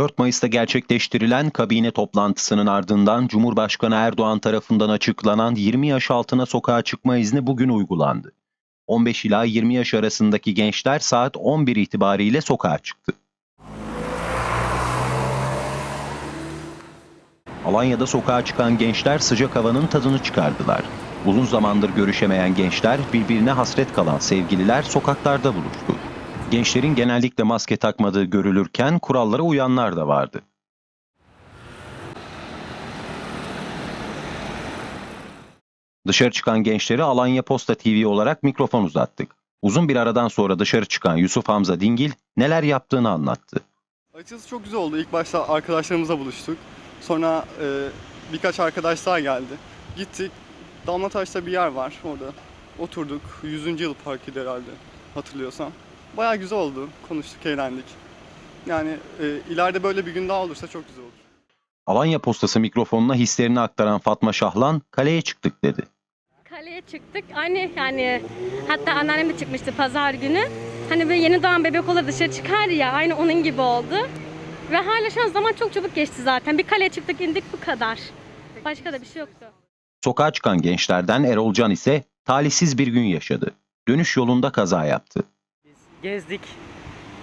4 Mayıs'ta gerçekleştirilen kabine toplantısının ardından Cumhurbaşkanı Erdoğan tarafından açıklanan 20 yaş altına sokağa çıkma izni bugün uygulandı. 15 ila 20 yaş arasındaki gençler saat 11 itibariyle sokağa çıktı. Alanya'da sokağa çıkan gençler sıcak havanın tadını çıkardılar. Uzun zamandır görüşemeyen gençler, birbirine hasret kalan sevgililer sokaklarda buluştu. Gençlerin genellikle maske takmadığı görülürken kurallara uyanlar da vardı. Dışarı çıkan gençlere Alanya Posta TV olarak mikrofon uzattık. Uzun bir aradan sonra dışarı çıkan Yusuf Hamza Dingil neler yaptığını anlattı. Açıkçası çok güzel oldu. İlk başta arkadaşlarımızla buluştuk. Sonra e, birkaç arkadaş daha geldi. Gittik. Damlataş'ta bir yer var orada. Oturduk. 100. yıl parkıydı herhalde hatırlıyorsam. Bayağı güzel oldu. Konuştuk, eğlendik. Yani e, ileride böyle bir gün daha olursa çok güzel olur. Alanya Postası mikrofonuna hislerini aktaran Fatma Şahlan, kaleye çıktık dedi. Kaleye çıktık. Aynı yani hatta anneannem de çıkmıştı pazar günü. Hani böyle yeni doğan bebek olur dışarı çıkar ya aynı onun gibi oldu. Ve hala şu an zaman çok çabuk geçti zaten. Bir kaleye çıktık indik bu kadar. Başka da bir şey yoktu. Sokağa çıkan gençlerden Erol Can ise talihsiz bir gün yaşadı. Dönüş yolunda kaza yaptı. Gezdik,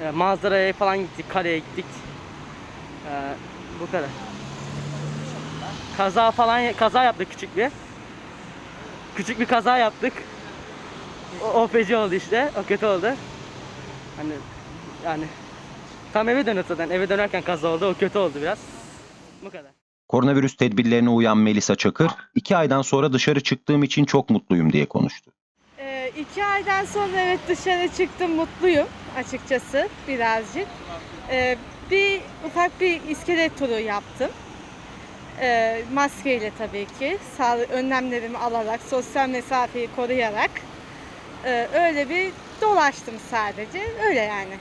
e, manzaraya falan gittik, kaleye gittik. E, bu kadar. Kaza falan kaza yaptık küçük bir. Küçük bir kaza yaptık. O, o feci oldu işte. O kötü oldu. Hani yani tam eve dönüyordu zaten. Eve dönerken kaza oldu. O kötü oldu biraz. Bu kadar. Koronavirüs tedbirlerine uyan Melisa Çakır, iki aydan sonra dışarı çıktığım için çok mutluyum diye konuştu. Ee, iki aydan sonra evet dışarı çıktım mutluyum açıkçası birazcık. Ee, bir ufak bir iskelet turu yaptım. Ee, maskeyle tabii ki. Sağlık önlemlerimi alarak, sosyal mesafeyi koruyarak. Ee, öyle bir dolaştım sadece. Öyle yani.